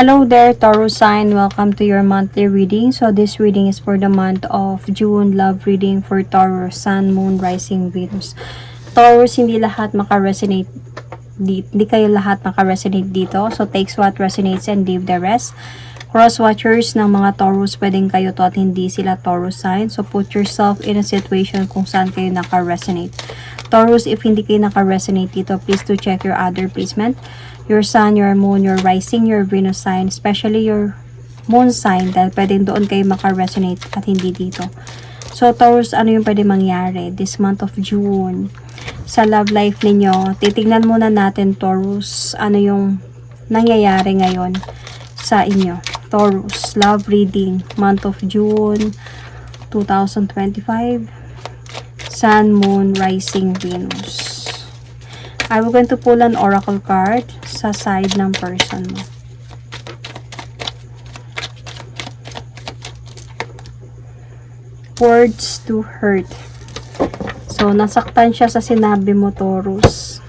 Hello there, Taurus sign. Welcome to your monthly reading. So this reading is for the month of June. Love reading for Taurus, Sun, Moon, Rising, Venus. Taurus, hindi lahat maka-resonate di- hindi kayo lahat maka-resonate dito. So takes what resonates and leave the rest. Cross-watchers ng mga Taurus, pwedeng kayo to at hindi sila Taurus sign. So put yourself in a situation kung saan kayo naka-resonate. Taurus, if hindi kayo naka-resonate dito, please do check your other placement. Your sun, your moon, your rising, your Venus sign, especially your moon sign dahil pwedeng doon kayo maka-resonate at hindi dito. So, Taurus, ano yung pwede mangyari this month of June? Sa love life ninyo, titignan muna natin, Taurus, ano yung nangyayari ngayon sa inyo. Taurus, love reading, month of June 2025. Sun, Moon, Rising, Venus. I will going to pull an oracle card sa side ng person mo. Words to hurt. So, nasaktan siya sa sinabi mo, Taurus.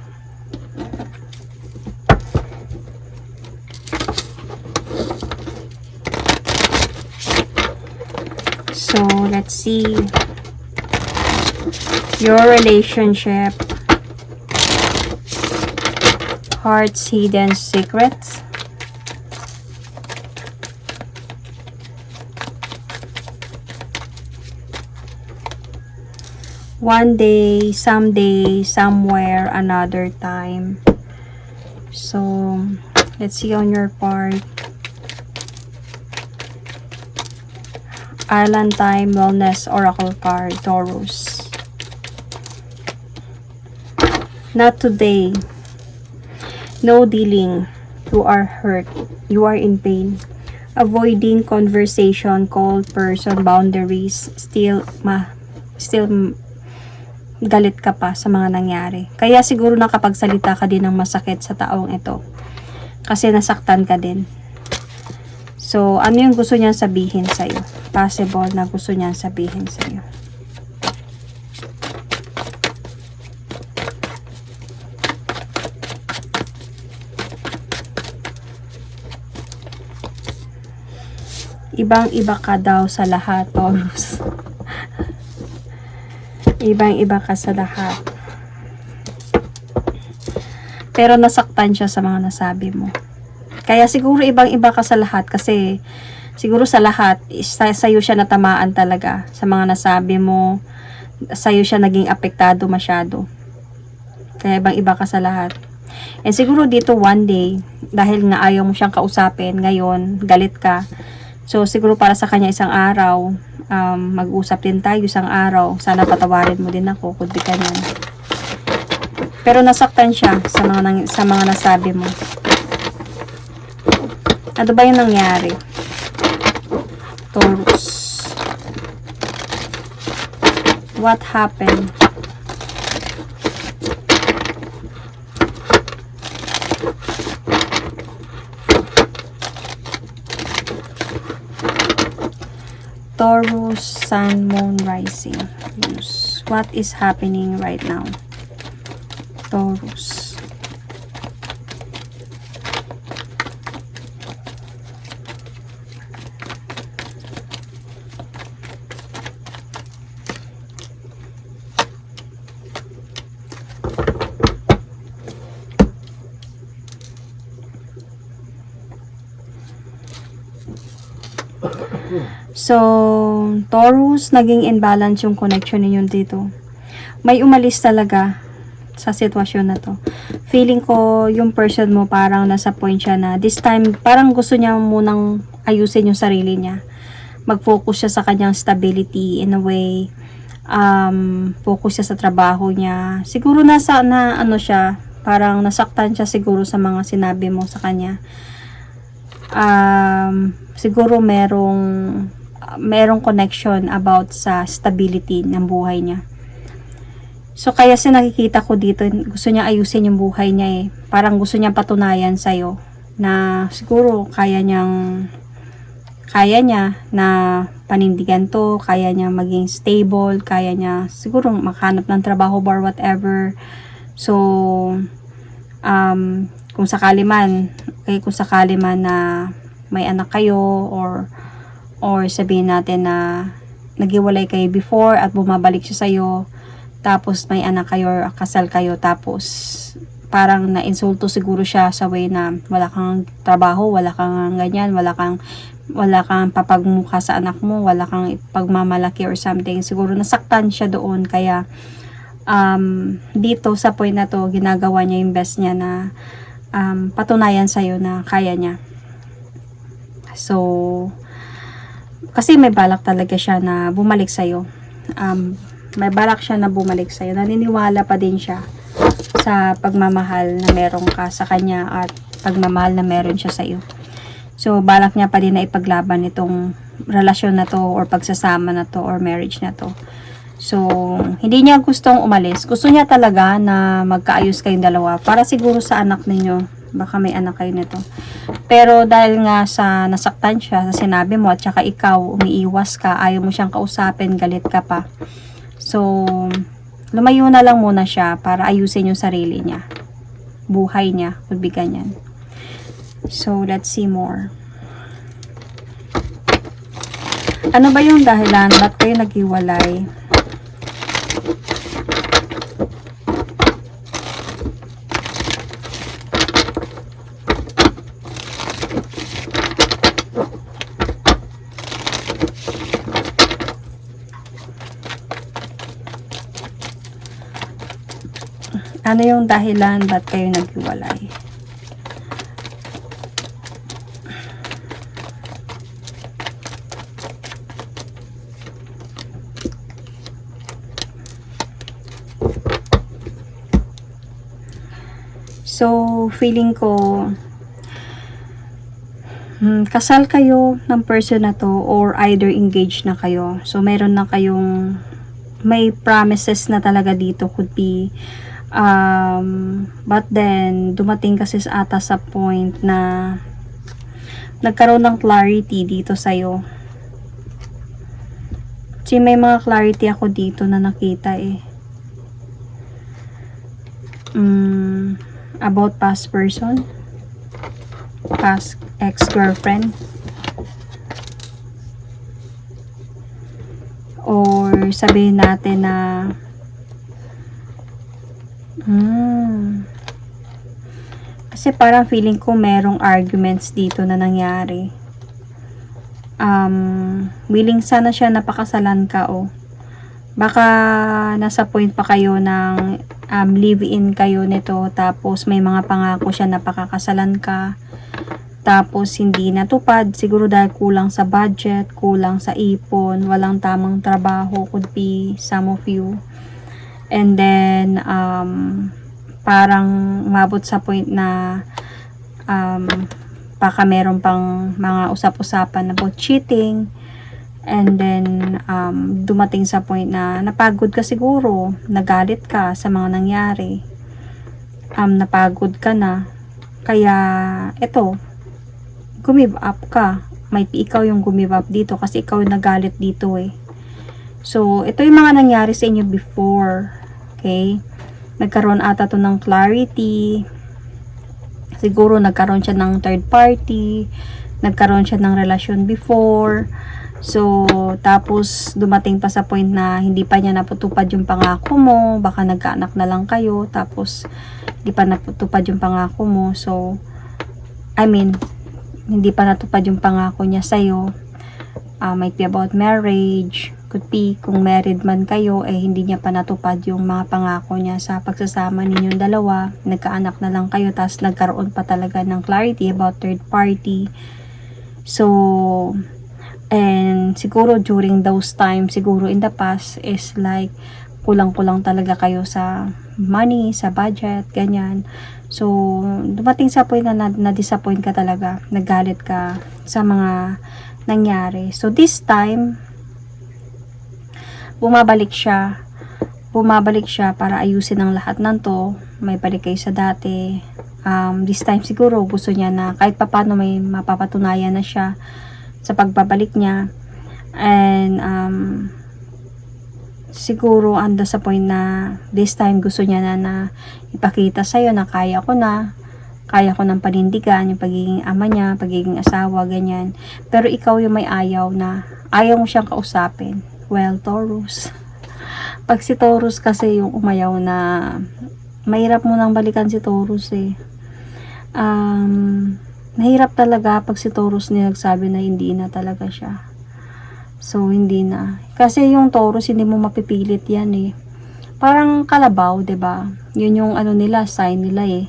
So, let's see. Your relationship. Heart's hidden secrets. One day, someday, somewhere, another time. So, let's see on your part. Island Time Wellness Oracle card, Taurus. Not today. No dealing. You are hurt. You are in pain. Avoiding conversation, cold person, boundaries, still ma still galit ka pa sa mga nangyari. Kaya siguro nakapagsalita ka din ng masakit sa taong ito. Kasi nasaktan ka din. So, ano yung gusto niyang sabihin sa'yo? Possible na gusto niyang sabihin sa'yo. Ibang-iba ka daw sa lahat, Taurus. Ibang-iba ka sa lahat. Pero nasaktan siya sa mga nasabi mo. Kaya siguro ibang-iba ka sa lahat kasi siguro sa lahat, sa, sa'yo siya natamaan talaga sa mga nasabi mo. Sa'yo siya naging apektado masyado. Kaya ibang-iba ka sa lahat. And siguro dito one day, dahil nga ayaw mo siyang kausapin, ngayon, galit ka. So, siguro para sa kanya isang araw, um, mag-usap din tayo isang araw. Sana patawarin mo din ako, could be ganyan. Pero nasaktan siya sa mga, sa mga nasabi mo. Ano ba yung nangyari? Taurus. What happened? Taurus, Sun, Moon, Rising. What is happening right now? Taurus. So, Taurus, naging imbalance yung connection ninyo dito. May umalis talaga sa sitwasyon na to. Feeling ko, yung person mo parang nasa point siya na this time, parang gusto niya munang ayusin yung sarili niya. Mag-focus siya sa kanyang stability in a way. Um, focus siya sa trabaho niya. Siguro nasa na ano siya, parang nasaktan siya siguro sa mga sinabi mo sa kanya. Um, siguro merong merong connection about sa stability ng buhay niya. So, kaya sa nakikita ko dito, gusto niya ayusin yung buhay niya eh. Parang gusto niya patunayan sa'yo na siguro kaya niyang kaya niya na panindigan to, kaya niya maging stable, kaya niya siguro makahanap ng trabaho or whatever. So, um, kung sakali man, kaya kung sakali man na may anak kayo or or sabihin natin na nagiwalay kayo before at bumabalik siya sa'yo tapos may anak kayo or kasal kayo tapos parang na-insulto siguro siya sa way na wala kang trabaho, wala kang ganyan, wala kang wala kang papagmukha sa anak mo, wala kang pagmamalaki or something. Siguro nasaktan siya doon kaya um, dito sa point na to, ginagawa niya yung best niya na um, patunayan sa'yo na kaya niya. So, kasi may balak talaga siya na bumalik sa'yo. Um, may balak siya na bumalik sa'yo. Naniniwala pa din siya sa pagmamahal na meron ka sa kanya at pagmamahal na meron siya sa'yo. So, balak niya pa din na ipaglaban itong relasyon na to or pagsasama na to or marriage na to. So, hindi niya gustong umalis. Gusto niya talaga na magkaayos kayong dalawa para siguro sa anak ninyo. Baka may anak kayo nito. Pero dahil nga sa nasaktan siya sa sinabi mo at saka ikaw umiiwas ka, ayaw mo siyang kausapin, galit ka pa. So, lumayo na lang muna siya para ayusin yung sarili niya. Buhay niya, would be ganyan. So, let's see more. Ano ba yung dahilan? Ba't kayo naghiwalay? Ano yung dahilan? Ba't kayo naghiwalay? So, feeling ko, hmm, kasal kayo ng person na to or either engaged na kayo. So, meron na kayong, may promises na talaga dito could be, um, but then, dumating kasi sa ata sa point na nagkaroon ng clarity dito sa'yo. Kasi may mga clarity ako dito na nakita eh. Mm, about past person past ex-girlfriend or sabihin natin na hmm, kasi parang feeling ko merong arguments dito na nangyari. Um, willing sana siya napakasalan ka o baka nasa point pa kayo ng um, live-in kayo nito tapos may mga pangako siya na pakakasalan ka. Tapos hindi natupad siguro dahil kulang sa budget kulang sa ipon walang tamang trabaho could be some of you and then um, parang umabot sa point na um, baka meron pang mga usap-usapan about cheating And then, um, dumating sa point na napagod ka siguro, nagalit ka sa mga nangyari. Um, napagod ka na. Kaya, ito, gumive up ka. May ikaw yung gumive up dito kasi ikaw yung nagalit dito eh. So, ito yung mga nangyari sa inyo before. Okay? Nagkaroon ata to ng clarity. Siguro nagkaroon siya ng third party. Nagkaroon siya ng relasyon before So, tapos dumating pa sa point na hindi pa niya naputupad yung pangako mo, baka nagkaanak na lang kayo, tapos hindi pa naputupad yung pangako mo. So, I mean, hindi pa natupad yung pangako niya sa'yo. Uh, might be about marriage, be kung married man kayo, eh hindi niya pa natupad yung mga pangako niya sa pagsasama ninyong dalawa. Nagkaanak na lang kayo, tapos nagkaroon pa talaga ng clarity about third party. So, And siguro during those times, siguro in the past is like kulang-kulang talaga kayo sa money, sa budget, ganyan. So, dumating sa point na na-disappoint ka talaga, nagalit ka sa mga nangyari. So, this time, bumabalik siya. Bumabalik siya para ayusin ang lahat ng to. May balik kayo sa dati. Um, this time siguro gusto niya na kahit papano may mapapatunayan na siya sa pagbabalik niya. And, um, siguro anda sa point na this time gusto niya na na ipakita sa'yo na kaya ko na, kaya ko ng panindigan, yung pagiging ama niya, pagiging asawa, ganyan. Pero ikaw yung may ayaw na, ayaw mo siyang kausapin. Well, Taurus. Pag si Taurus kasi yung umayaw na, mahirap mo nang balikan si Taurus eh. Um, mahirap talaga pag si Taurus niya nagsabi na hindi na talaga siya. So, hindi na. Kasi yung Taurus, hindi mo mapipilit yan eh. Parang kalabaw, ba? Yun yung ano nila, sign nila eh.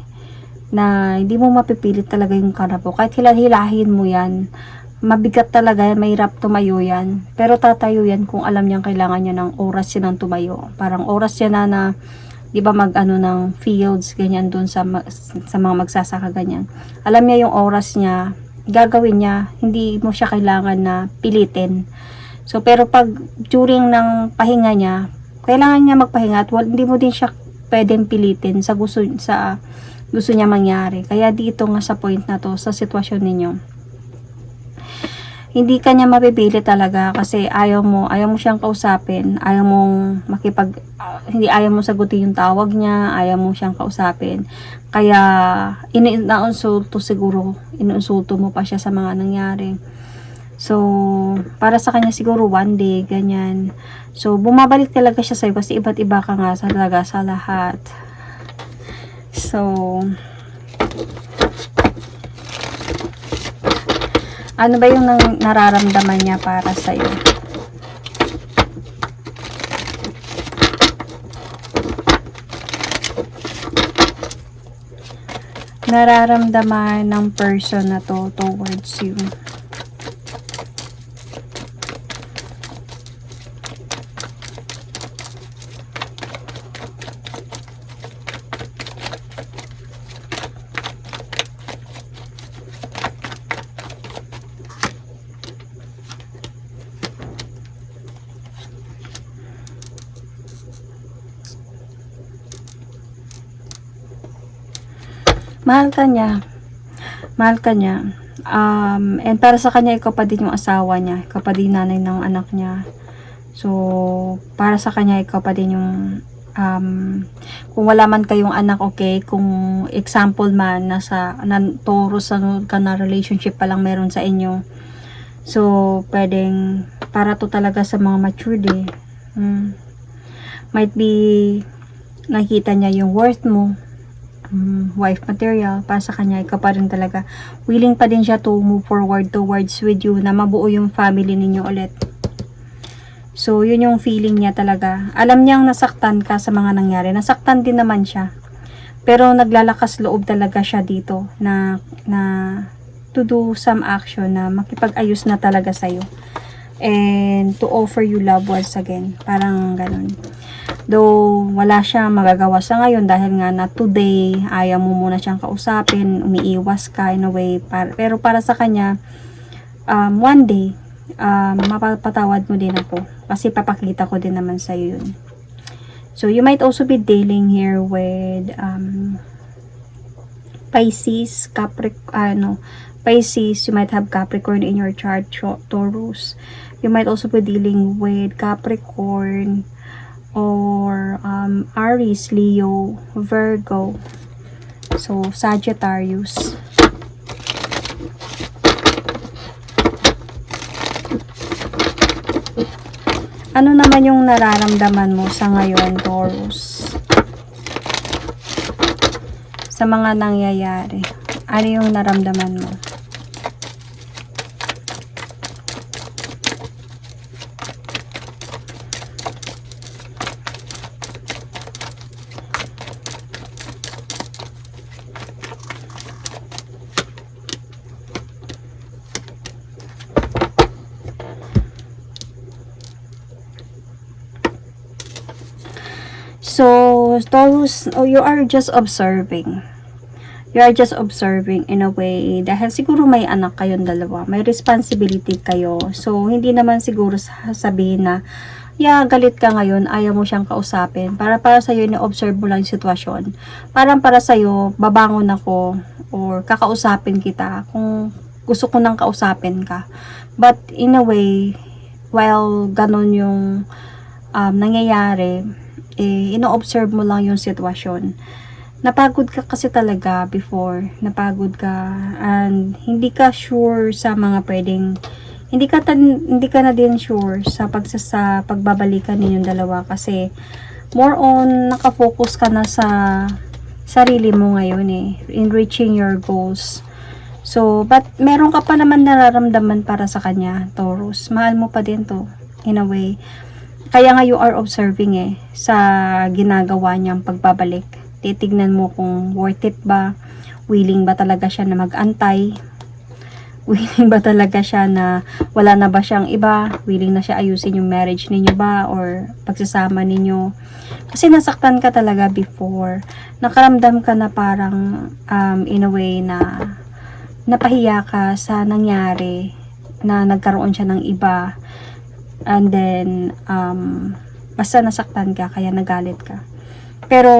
Na hindi mo mapipilit talaga yung kalabaw. Kahit hilahilahin mo yan, mabigat talaga mahirap tumayo yan. Pero tatayo yan kung alam niyang kailangan niya ng oras siya ng tumayo. Parang oras siya na na, di ba mag ano ng fields, ganyan dun sa, sa mga magsasaka ganyan. Alam niya yung oras niya, gagawin niya, hindi mo siya kailangan na pilitin. So, pero pag during ng pahinga niya, kailangan niya magpahinga at wal, hindi mo din siya pwedeng pilitin sa gusto sa gusto niya mangyari. Kaya dito nga sa point na to, sa sitwasyon ninyo, hindi ka niya mapipili talaga kasi ayaw mo, ayaw mo siyang kausapin, ayaw mong makipag, ah, hindi ayaw mo sagutin yung tawag niya, ayaw mo siyang kausapin. Kaya, iniinsulto siguro, inuinsulto mo pa siya sa mga nangyari. So, para sa kanya siguro one day, ganyan. So, bumabalik talaga siya sa'yo kasi iba't iba ka nga sa talaga sa lahat. So, ano ba yung nararamdaman niya para sa'yo? Nararamdaman ng person na to towards you. Mahal ka niya. Mahal ka niya. Um, and para sa kanya, ikaw pa din yung asawa niya. Ikaw pa din nanay ng anak niya. So, para sa kanya, ikaw pa din yung um, kung wala man kayong anak, okay, kung example man, nasa, nan, Taurus, ano, ka na relationship pa lang meron sa inyo. So, pwedeng, para to talaga sa mga matured eh. Hmm. Might be, nakita niya yung worth mo, um, wife material para sa kanya ikaw pa rin talaga. Willing pa din siya to move forward towards with you na mabuo yung family ninyo ulit. So yun yung feeling niya talaga. Alam niyang nasaktan ka sa mga nangyari. Nasaktan din naman siya. Pero naglalakas loob talaga siya dito na na to do some action na makipag-ayos na talaga sa'yo and to offer you love once again parang ganun Though, wala siya magagawa sa ngayon dahil nga na today, ayaw mo muna siyang kausapin, umiiwas ka in a way. Para, pero para sa kanya, um, one day, um, mapapatawad mo din ako. Kasi papakita ko din naman sa'yo yun. So, you might also be dealing here with um, Pisces, Capric, ano, Pisces, you might have Capricorn in your chart, Taurus. You might also be dealing with Capricorn, or um, Aries, Leo, Virgo. So, Sagittarius. Ano naman yung nararamdaman mo sa ngayon, Taurus? Sa mga nangyayari. Ano yung naramdaman mo? So, Taurus, oh, you are just observing. You are just observing in a way dahil siguro may anak kayong dalawa. May responsibility kayo. So, hindi naman siguro sasabihin na yeah, galit ka ngayon, ayaw mo siyang kausapin. Para para sa'yo, ina-observe mo lang yung sitwasyon. Parang para sa'yo, babangon ako or kakausapin kita kung gusto ko nang kausapin ka. But in a way, while ganun yung um, nangyayari, eh, ino-observe mo lang yung sitwasyon. napagod ka kasi talaga before, napagod ka and hindi ka sure sa mga pwedeng hindi ka tan, hindi ka na din sure sa pagsa sa pagbabalikan ninyong dalawa kasi more on nakafocus ka na sa sarili mo ngayon eh in reaching your goals. So, but meron ka pa naman nararamdaman para sa kanya, Taurus. Mahal mo pa din to in a way. Kaya nga you are observing eh sa ginagawa niyang pagbabalik. Titignan mo kung worth it ba, willing ba talaga siya na mag-antay, willing ba talaga siya na wala na ba siyang iba, willing na siya ayusin yung marriage ninyo ba or pagsasama ninyo. Kasi nasaktan ka talaga before. Nakaramdam ka na parang um, in a way na napahiya ka sa nangyari na nagkaroon siya ng iba and then um, basta nasaktan ka kaya nagalit ka. Pero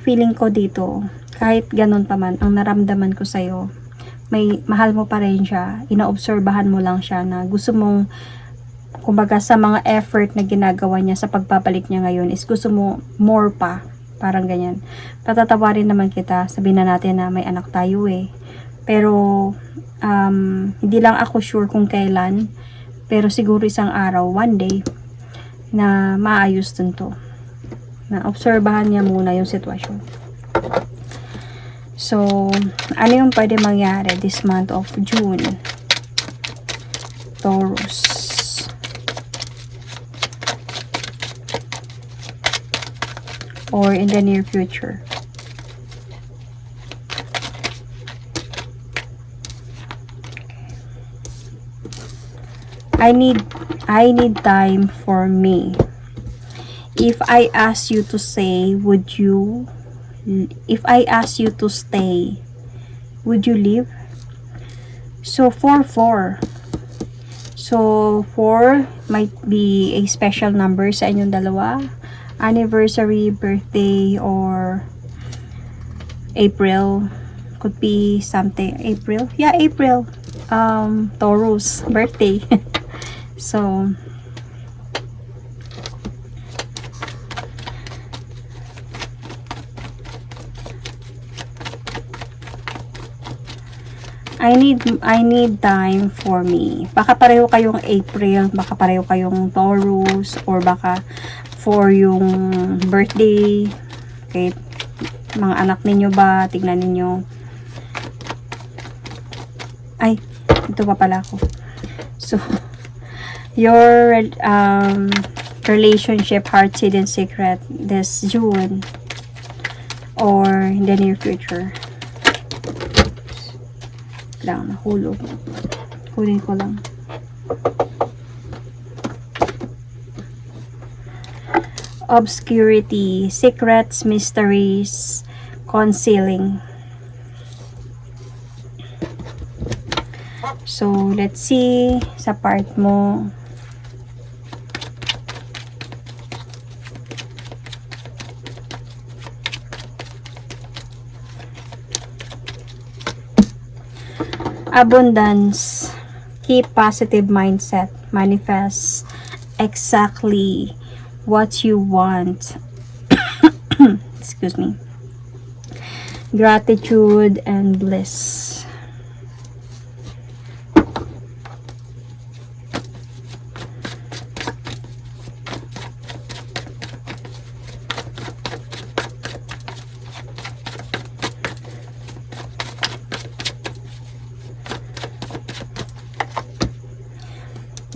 feeling ko dito, kahit ganun pa man, ang naramdaman ko sa'yo, may mahal mo pa rin siya, inaobserbahan mo lang siya na gusto mong kumbaga sa mga effort na ginagawa niya sa pagbabalik niya ngayon is gusto mo more pa. Parang ganyan. Patatawarin naman kita. Sabihin na natin na may anak tayo eh. Pero um, hindi lang ako sure kung kailan pero siguro isang araw one day na maayos dun to na obserbahan niya muna yung sitwasyon So, ano yung pwede mangyari this month of June? Taurus. Or in the near future. I need I need time for me. If I ask you to say, would you if I ask you to stay, would you leave? So, 4-4. So, 4 might be a special number sa inyong dalawa. Anniversary, birthday, or April. Could be something. April? Yeah, April. Um, Taurus, birthday. so, I need I need time for me. Baka pareho kayong April, baka pareho kayong Taurus or baka for yung birthday. Okay, mga anak ninyo ba? Tingnan ninyo. Ay, ito pa pala ako. So, your um, relationship, heart hidden secret this June or in the near future lang, nahulog. Kunin ko lang. Obscurity, secrets, mysteries, concealing. So, let's see sa part mo. Abundance. Keep positive mindset. Manifest exactly what you want. Excuse me. Gratitude and bliss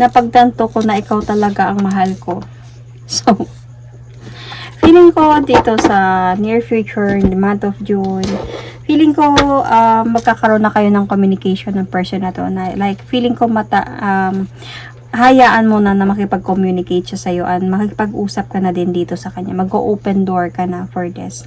napagtanto ko na ikaw talaga ang mahal ko. So, feeling ko dito sa near future, in the month of June, feeling ko uh, magkakaroon na kayo ng communication ng person na to. Na, like, feeling ko mata, um, hayaan mo na na makipag-communicate siya sa'yo and makipag-usap ka na din dito sa kanya. Mag-open door ka na for this.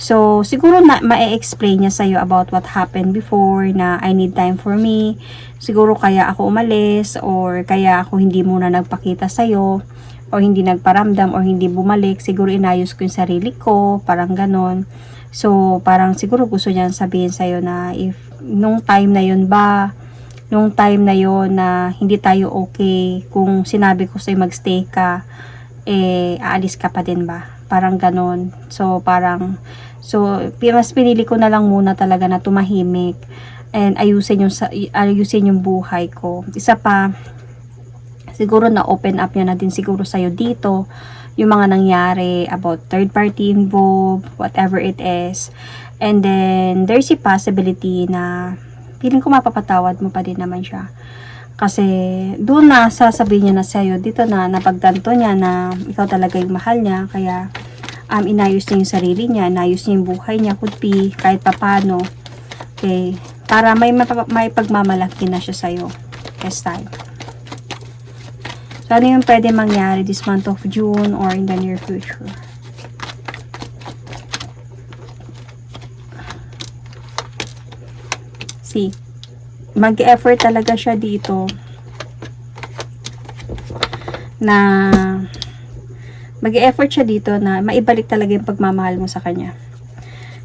So, siguro na ma-explain niya sa'yo about what happened before na I need time for me. Siguro kaya ako umalis or kaya ako hindi muna nagpakita sa'yo o hindi nagparamdam or hindi bumalik. Siguro inayos ko yung sarili ko, parang ganon. So, parang siguro gusto niya sabihin sa'yo na if nung time na yun ba, nung time na yon na hindi tayo okay, kung sinabi ko sa'yo magstay ka, eh, aalis ka pa din ba? Parang ganon. So, parang So, mas pinili ko na lang muna talaga na tumahimik and ayusin yung, ayusin yung buhay ko. Isa pa, siguro na open up niya na din siguro sa'yo dito yung mga nangyari about third party involved, whatever it is. And then, there's a possibility na feeling ko mapapatawad mo pa din naman siya. Kasi doon na sasabihin niya na sa'yo, dito na napagtanto niya na ikaw talaga yung mahal niya. Kaya um, inayos niya yung sarili niya, inayos niya yung buhay niya, could be kahit papano. Okay, para may, may pagmamalaki na siya sa'yo. This time. So, ano yung pwede mangyari this month of June or in the near future? See, mag-effort talaga siya dito na mag-effort siya dito na maibalik talaga yung pagmamahal mo sa kanya.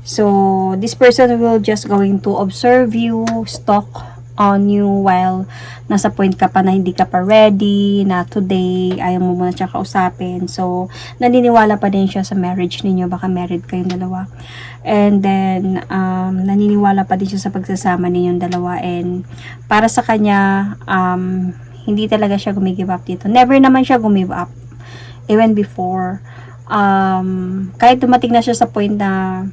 So, this person will just going to observe you, stalk on you while nasa point ka pa na hindi ka pa ready, na today, ayaw mo muna siya kausapin. So, naniniwala pa din siya sa marriage ninyo, baka married kayong dalawa. And then, um, naniniwala pa din siya sa pagsasama ninyong dalawa. And, para sa kanya, um, hindi talaga siya gumigive up dito. Never naman siya gumive up. Even before, um, kahit dumating na siya sa point na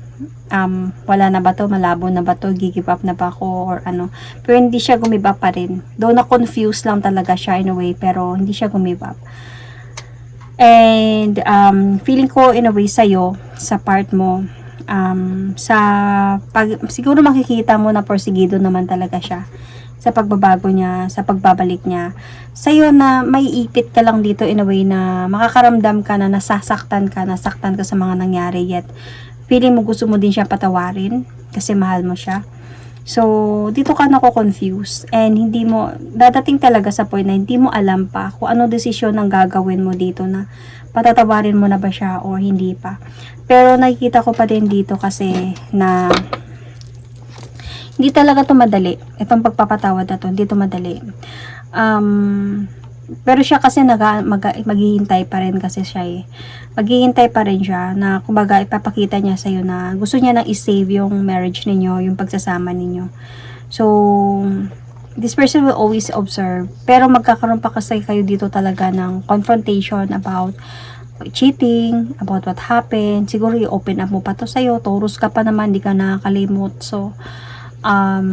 um, wala na ba to, malabo na ba to, gigive up na ba ako, or ano. Pero hindi siya gumive up pa rin. Though na-confuse lang talaga siya in a way, pero hindi siya gumive up. And um, feeling ko in a way sa'yo, sa part mo, um, sa pag, siguro makikita mo na porsigido naman talaga siya sa pagbabago niya, sa pagbabalik niya. Sa'yo na may ipit ka lang dito in a way na makakaramdam ka na nasasaktan ka, nasaktan ka sa mga nangyari yet feeling mo gusto mo din siya patawarin kasi mahal mo siya. So, dito ka nako-confuse and hindi mo, dadating talaga sa point na hindi mo alam pa kung ano desisyon ang gagawin mo dito na patatawarin mo na ba siya o hindi pa. Pero nakikita ko pa din dito kasi na hindi talaga to madali. Itong pagpapatawad na to, hindi to madali. Um, pero siya kasi naga, mag, maghihintay pa rin kasi siya eh. Maghihintay pa rin siya na kumbaga ipapakita niya sa'yo na gusto niya na i-save yung marriage ninyo, yung pagsasama ninyo. So, this person will always observe. Pero magkakaroon pa kasi kayo dito talaga ng confrontation about cheating, about what happened. Siguro i-open up mo pa to sa'yo. Taurus ka pa naman, di ka nakakalimot. So, um,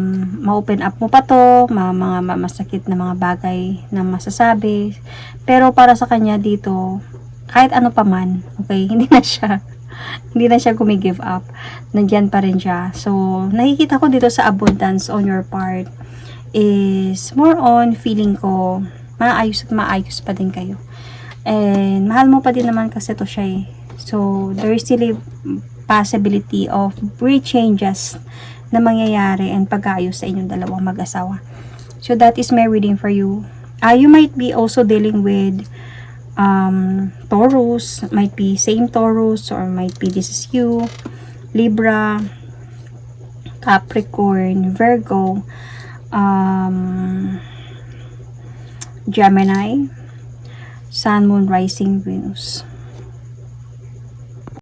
ma-open up mo pa to, mga, mga ma- masakit na mga bagay na masasabi. Pero para sa kanya dito, kahit ano pa man, okay, hindi na siya, hindi na siya gumigive up. Nandiyan pa rin siya. So, nakikita ko dito sa abundance on your part is more on feeling ko maayos at maayos pa din kayo. And mahal mo pa din naman kasi to siya eh. So, there is still a possibility of great changes na mangyayari and pag-aayos sa inyong dalawang mag-asawa. So, that is my reading for you. Uh, you might be also dealing with um, Taurus, might be same Taurus, or might be this is you, Libra, Capricorn, Virgo, um, Gemini, Sun, Moon, Rising, Venus.